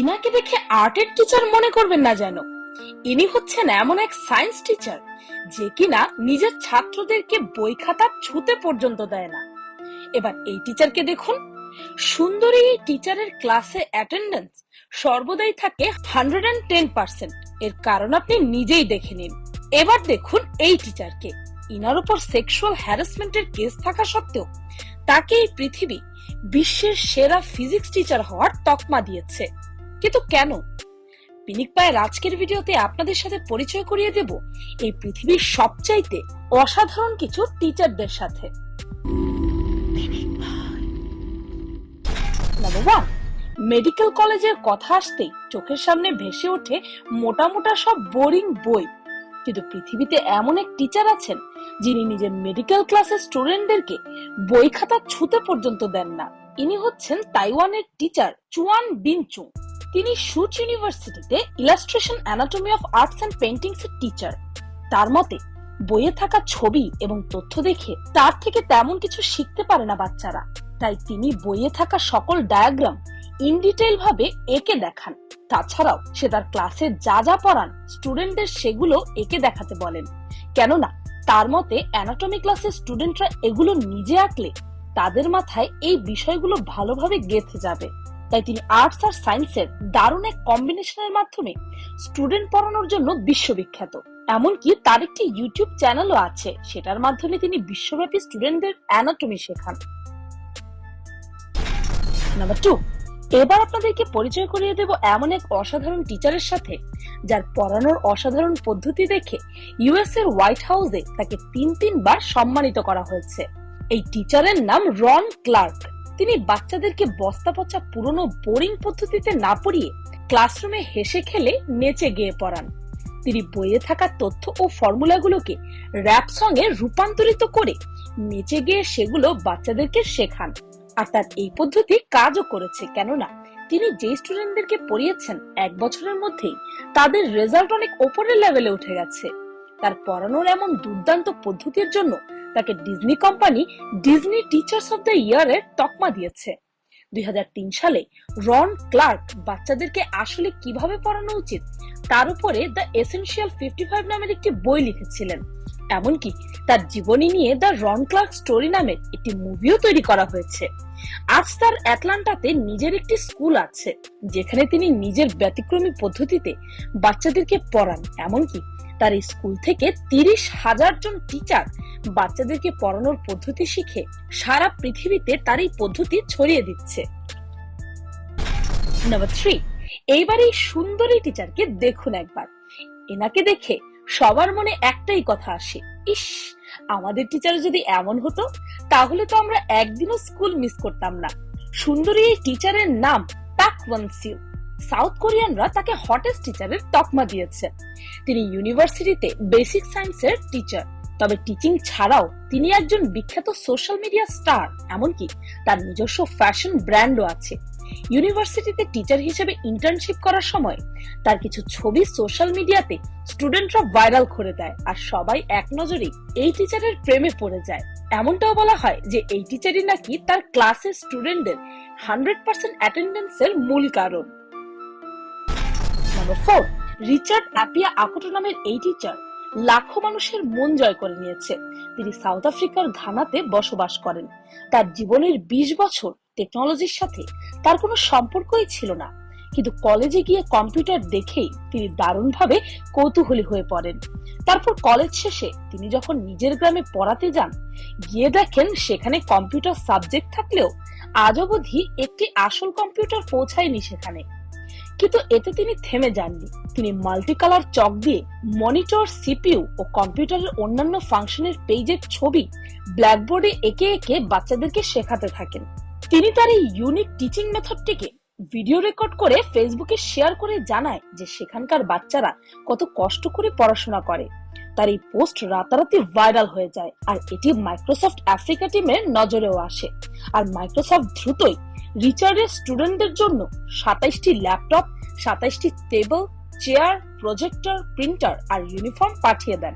ইনাকে দেখে আর্টের টিচার মনে করবেন না যেন। ইনি হচ্ছেন এমন এক সায়েন্স টিচার, যে কিনা নিজের ছাত্রদেরকে বই খাতা ছুতে পর্যন্ত দেয় না। এবার এই টিচারকে দেখুন। সুন্দরী এই টিচারের ক্লাসে অ্যাটেন্ডেন্স সর্বদাই থাকে হান্ড্রেড অ্যান্ড টেন পার্সেন্ট। এর কারণ আপনি নিজেই দেখে নিন। এবার দেখুন এই টিচারকে। ইনার উপর সেক্সুয়াল হ্যারাসমেন্টের কেস থাকা সত্ত্বেও তাকে এই পৃথিবী বিশ্বের সেরা ফিজিক্স টিচার হওয়ার তকমা দিয়েছে। কিন্তু কেন? পিনিক পায়ের আজকের ভিডিওতে আপনাদের সাথে পরিচয় করিয়ে দেব এই পৃথিবীর সবচাইতে অসাধারণ কিছু টিচারদের সাথে। মেডিকেল কলেজের কথা আসতেই চোখের সামনে ভেসে ওঠে মোটা মোটা সব বোরিং বই। কিন্তু পৃথিবীতে এমন এক টিচার আছেন যিনি নিজের মেডিকেল ক্লাসের স্টুডেন্টদেরকে বই খাতা ছুতে পর্যন্ত দেন না। ইনি হচ্ছেন তাইওয়ানের টিচার চুয়ান বিনচু। তিনি সুচ ইউনিভার্সিটিতে illustration anatomy of arts and paintings এর টিচার তার মতে, বইয়ে থাকা ছবি এবং তথ্য দেখে তার থেকে তেমন কিছু শিখতে পারে না বাচ্চারা। তাই তিনি বইয়ে থাকা সকল ডায়াগ্রাম ইন ডিটেইল ভাবে এঁকে দেখান। তাছাড়াও সে তার ক্লাসে যা যা পড়ান স্টুডেন্টদের সেগুলো এঁকে দেখাতে বলেন। কেননা, তার মতে অ্যানাটমি ক্লাসের স্টুডেন্টরা এগুলো নিজে আঁকলে তাদের মাথায় এই বিষয়গুলো ভালোভাবে গেঁথে যাবে। তাই তিনি আর্টস আর সায়েন্সের দারুণ এক কম্বিনেশনের মাধ্যমে স্টুডেন্ট পড়ানোর জন্য বিশ্ববিখ্যাত। এমনকি তার একটি ইউটিউব চ্যানেলও আছে, সেটার মাধ্যমে তিনি বিশ্বব্যাপী স্টুডেন্টদের অ্যানাটমি শেখান। নাম্বার টু এবার আপনাদেরকে পরিচয় করিয়ে দেব এমন এক অসাধারণ টিচারের সাথে, যার পড়ানোর অসাধারণ পদ্ধতি দেখে ইউএস এর হোয়াইট হাউসে তাকে তিন তিনবার সম্মানিত করা হয়েছে। এই টিচারের নাম রন ক্লার্ক। তিনি বাচ্চাদেরকে বস্তা পচা পুরনো বোরিং পদ্ধতিতে না পড়িয়ে ক্লাসরুমে হেসে খেলে নেচে গেয়ে পড়ান। তিনি বইয়ে থাকা তথ্য ও ফর্মুলাগুলোকে র্যাপ সঙ্গে রূপান্তরিত করে নেচে গিয়ে সেগুলো বাচ্চাদেরকে শেখান। আর তার এই পদ্ধতি কাজও করেছে, কেননা তিনি যে স্টুডেন্টদেরকে পড়িয়েছেন এক বছরের মধ্যেই, তাদের রেজাল্ট অনেক ওপরের লেভেলে উঠে গেছে। তার পড়ানোর এমন দুর্দান্ত পদ্ধতির জন্য তাকে Disney company Disney teachers of the year এর তকমা দিয়েছে। দুই সালে রন ক্লার্ক বাচ্চাদেরকে আসলে কীভাবে পড়ানো উচিত, তার উপরে দ্য এসেনশিয়াল ফিফটি ফাইভ নামের একটি বই লিখেছিলেন। এমনকি তার জীবনী নিয়ে দ্য রন ক্লার্ক স্টোরি নামের একটি মুভিও তৈরি করা হয়েছে। আজ তার অ্যাটলান্টাতে নিজের একটি স্কুল আছে, যেখানে তিনি নিজের ব্যতিক্রমী পদ্ধতিতে বাচ্চাদেরকে পড়ান। এমনকি তার এই স্কুল থেকে তিরিশ হাজার জন টিচার বাচ্চাদেরকে পড়ানোর পদ্ধতি শিখে সারা পৃথিবীতে তার এই পদ্ধতি ছড়িয়ে দিচ্ছে। নাম্বার থ্রি এইবার এই সুন্দরী টিচারকে দেখুন একবার। এনাকে দেখে সবার মনে একটাই কথা আসে, ইস, আমাদের টিচার যদি এমন হতো, তাহলে তো আমরা একদিনও স্কুল মিস করতাম না। সুন্দরী এই টিচারের নাম পাক ওয়ানসিউ সাউথ কোরিয়ানরা তাকে হটেস্ট টিচারের তকমা দিয়েছে। তিনি ইউনিভার্সিটিতে বেসিক সায়েন্সের টিচার তবে টিচিং ছাড়াও তিনি একজন বিখ্যাত সোশ্যাল মিডিয়া স্টার এমনকি তার নিজস্ব ফ্যাশন ব্র্যান্ডও আছে। ইউনিভার্সিটিতে টিচার হিসেবে ইন্টার্নশিপ করার সময় তার কিছু ছবি সোশ্যাল মিডিয়াতে স্টুডেন্টরা ভাইরাল করে দেয় আর সবাই এক নজরে এই টিচারের প্রেমে পড়ে যায়। এমনটাও বলা হয় যে এই টিচারই নাকি তার ক্লাসের স্টুডেন্টদের হান্ড্রেড পার্সেন্ট অ্যাটেন্ডেন্সের মূল কারণ। Number four Richard Appiah Akuto নামের এই টিচার লাখো মানুষের মন জয় করে নিয়েছে। তিনি সাউথ আফ্রিকার ঘানাতে বসবাস করেন। তার জীবনের বিশ বছর টেকনোলজির সাথে তার কোনো সম্পর্কই ছিল না। কিন্তু কলেজে গিয়ে কম্পিউটার দেখেই তিনি দারুণভাবে কৌতূহলী হয়ে পড়েন। তারপর কলেজ শেষে তিনি যখন নিজের গ্রামে পড়াতে যান, গিয়ে দেখেন সেখানে কম্পিউটার সাবজেক্ট থাকলেও আজ অবধি একটি আসল কম্পিউটার পৌঁছায়নি সেখানে। কিন্তু এতে তিনি থেমে যাননি। তিনি মাল্টি কালার চক দিয়ে মনিটর সিপিইউ ও কম্পিউটারের অন্যান্য ফাংশনের পেজের ছবি ব্ল্যাকবোর্ডে এঁকে এঁকে বাচ্চাদেরকে শেখাতে থাকেন। তিনি তার এই ইউনিক টিচিং মেথডটিকে ভিডিও রেকর্ড করে ফেসবুকে শেয়ার করে জানায় যে সেখানকার বাচ্চারা কত কষ্ট করে পড়াশোনা করে। তার এই পোস্ট রাতারাতি ভাইরাল হয়ে যায়, আর এটি মাইক্রোসফট আফ্রিকা টিমের নজরেও আসে। আর মাইক্রোসফট দ্রুতই রিচার্ডের স্টুডেন্টদের জন্য সাতাইশটি ল্যাপটপ সাতাইশটি টেবিল চেয়ার প্রজেক্টর প্রিন্টার আর ইউনিফর্ম পাঠিয়ে দেন।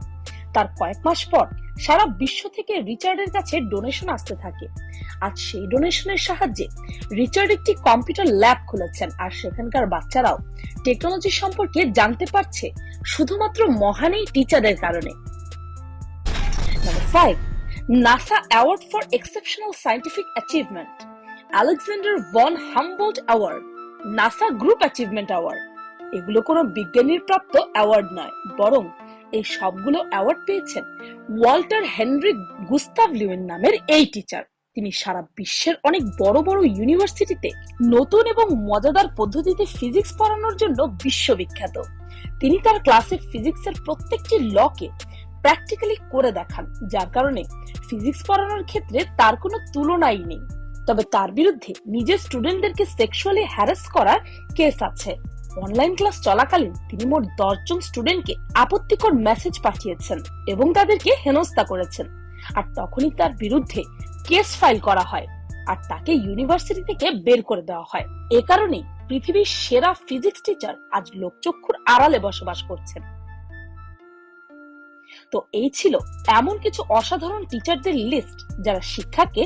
তার কয়েক মাস পর সারা বিশ্ব থেকে রিচার্ডের কাছে ডোনেশন আসতে থাকে। আর সেই ডোনেশনের সাহায্যে রিচার্ড একটি কম্পিউটার ল্যাব খুলেছেন আর সেখানকার বাচ্চারাও টেকনোলজি সম্পর্কে জানতে পারছে শুধুমাত্র মহান এই টিচারের কারণে। Number five, NASA Award for Exceptional Scientific Achievement. Alexander von Humboldt Award, NASA Group Achievement Award. এগুলো কোনো বিজ্ঞানীর প্রাপ্ত অ্যাওয়ার্ড নয় বরং এই সবগুলো অ্যাওয়ার্ড পেয়েছেন ওয়াল্টার হেনরি গুস্তাভ লিউইন নামের এই টিচার। তিনি সারা বিশ্বের অনেক বড় বড় ইউনিভার্সিটিতে নতুন এবং মজাদার পদ্ধতিতে ফিজিক্স পড়ানোর জন্য বিশ্ববিখ্যাত। তিনি তার ক্লাসে ফিজিক্সের প্রত্যেকটি লকে প্র্যাকটিক্যালি করে দেখান যার কারণে ফিজিক্স পড়ানোর ক্ষেত্রে তার কোনো তুলনাই নেই। তবে তার বিরুদ্ধে নিজের স্টুডেন্টদেরকে সেক্সুয়ালি হ্যারাস করার কেস আছে। অনলাইন ক্লাস চলাকালীন তিনি মোট দশজন স্টুডেন্টকে আপত্তিকর মেসেজ পাঠিয়েছেন এবং তাদেরকে হেনস্থা করেছেন। আর তখনই তার বিরুদ্ধে কেস ফাইল করা হয় আর তাকে ইউনিভার্সিটি থেকে বের করে দেওয়া হয়। এ কারণেই পৃথিবীর সেরা ফিজিক্স টিচার আজ লোকচক্ষুর আড়ালে বসবাস করছেন। তো এই ছিল এমন কিছু অসাধারণ টিচারদের লিস্ট যারা শিক্ষাকে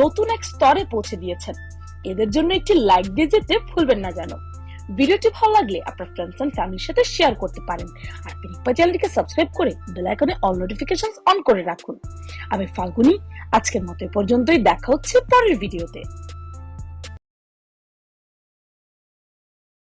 নতুন এক স্তরে পৌঁছে দিয়েছেন। এদের জন্য একটি লাইক দিয়ে যেতে ভুলবেন না যেন। ভিডিওটি ভালো লাগলে আপনার ফ্রেন্ডস এন্ড ফ্যামিলির সাথে শেয়ার করতে পারেন। আর পিরিকপা চ্যানেলটিকে সাবস্ক্রাইব করে বেল আইকনে অল নোটিফিকেশন অন করে রাখুন। আমি ফাল্গুনি, আজকের মতো পর্যন্তই, দেখা হচ্ছে পরের ভিডিওতে